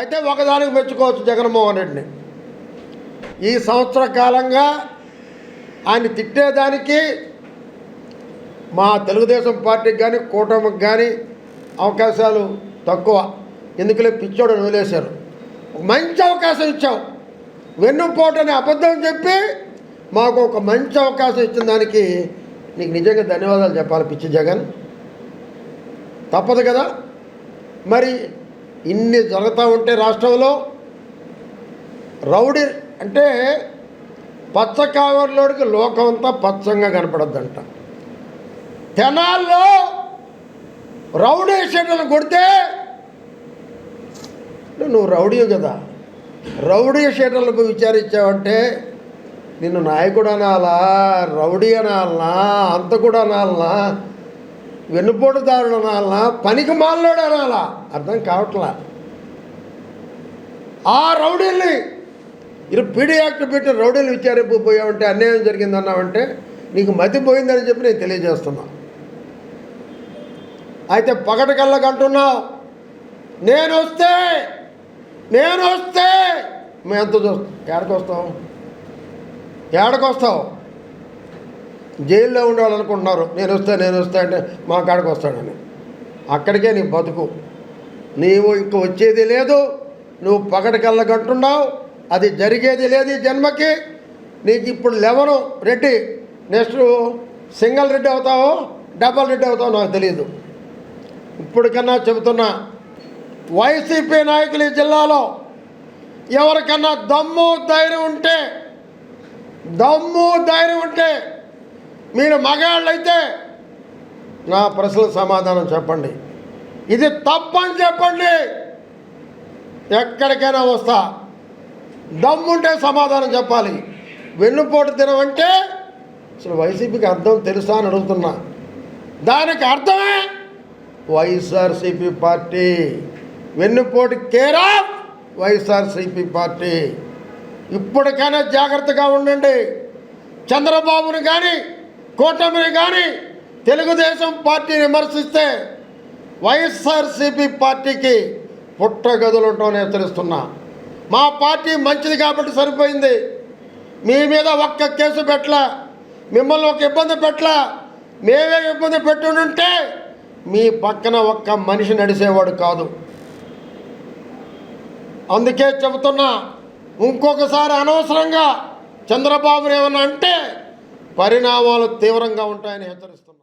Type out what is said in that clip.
అయితే ఒకదానికి మెచ్చుకోవచ్చు జగన్మోహన్ రెడ్డిని. ఈ సంవత్సర కాలంగా ఆయన తిట్టేదానికి మా తెలుగుదేశం పార్టీకి కానీ కూటమికి కానీ అవకాశాలు తక్కువ. ఎందుకులే పిచ్చోడు వదిలేశారు. మంచి అవకాశం ఇచ్చావు వెన్నుపోటని అబద్ధం చెప్పి మాకు ఒక మంచి అవకాశం ఇచ్చిన దానికి నీకు నిజంగా ధన్యవాదాలు చెప్పాలి పిచ్చి జగన్. తప్పదు కదా. మరి ఇన్ని జరుగుతూ ఉంటే రాష్ట్రంలో రౌడీ అంటే పచ్చ కావర్లోడికి లోకం అంతా పచ్చంగా కనపడద్దంట. తెనాల్లో రౌడీ షెడ్లను కొడితే నువ్వు రౌడీ కదా. రౌడీ షెడ్లకు విచారించావంటే నిన్ను నాయకుడు అనాలా రౌడీ అనాలనా కూడా అనాలనా వెన్నుపోటుదారుడు అనాలనా పనికి మాలోడు అనాలా? అర్థం కావట్లా. ఆ రౌడీల్ని ఇది పీడీ యాక్ట్ పెట్టి రౌడీలు విచారింపబోయావంటే అన్యాయం జరిగిందన్నావంటే నీకు మతి పోయిందని చెప్పి నేను తెలియజేస్తున్నా. అయితే పగటి కళ్ళకు నేను వస్తే నేను వస్తే మేము ఎంత చూస్తాం? ఏడకి వస్తాం జైల్లో ఉండాలనుకుంటున్నారు. నేను వస్తే నేను వస్తే అంటే మా కాడికి వస్తాడని. అక్కడికే నీ బతుకు. నీవు ఇంక వచ్చేది లేదు. నువ్వు పగటికెళ్ళగంటున్నావు అది జరిగేది లేదు ఈ జన్మకి. నీకు ఇప్పుడు లెవెను. రెడ్డి నెక్స్ట్ సింగిల్ రెడ్డి అవుతావో డబల్ రెడ్డి అవుతావో నాకు తెలియదు ఇప్పటికన్నా చెబుతున్నా వైసీపీ నాయకులు ఈ జిల్లాలో ఎవరికన్నా దమ్ము ధైర్యం ఉంటే దమ్ము ధైర్యం ఉంటే మీరు మగాళ్ళైతే నా ప్రశ్నలకు సమాధానం చెప్పండి. ఇది తప్పని చెప్పండి. ఎక్కడికైనా వస్తా. దమ్ముంటే సమాధానం చెప్పాలి. వెన్నుపోటు తినమంటే అసలు వైసీపీకి అర్థం తెలుసా అని అడుగుతున్నా. దానికి అర్థమే వైఎస్ఆర్సీపీ పార్టీ. వెన్నుపోటు కేరా వైఎస్ఆర్సీపీ పార్టీ. ఇప్పటికైనా జాగ్రత్తగా ఉండండి. చంద్రబాబుని కానీ కూటమిని కానీ తెలుగుదేశం పార్టీని విమర్శిస్తే వైఎస్ఆర్సీపీ పార్టీకి పుట్టగదులు నేను తెలుస్తున్నా. మా పార్టీ మంచిది కాబట్టి సరిపోయింది. మీ మీద ఒక్క కేసు పెట్టలా. మిమ్మల్ని ఒక ఇబ్బంది పెట్టలా. మేమే ఇబ్బంది పెట్టుంటే మీ పక్కన ఒక్క మనిషి నడిసేవాడు కాదు. అందుకే చెబుతున్నా ఇంకొకసారి అనవసరంగా చంద్రబాబు ఏమన్నా అంటే పరిణామాలు తీవ్రంగా ఉంటాయని హెచ్చరిస్తున్నా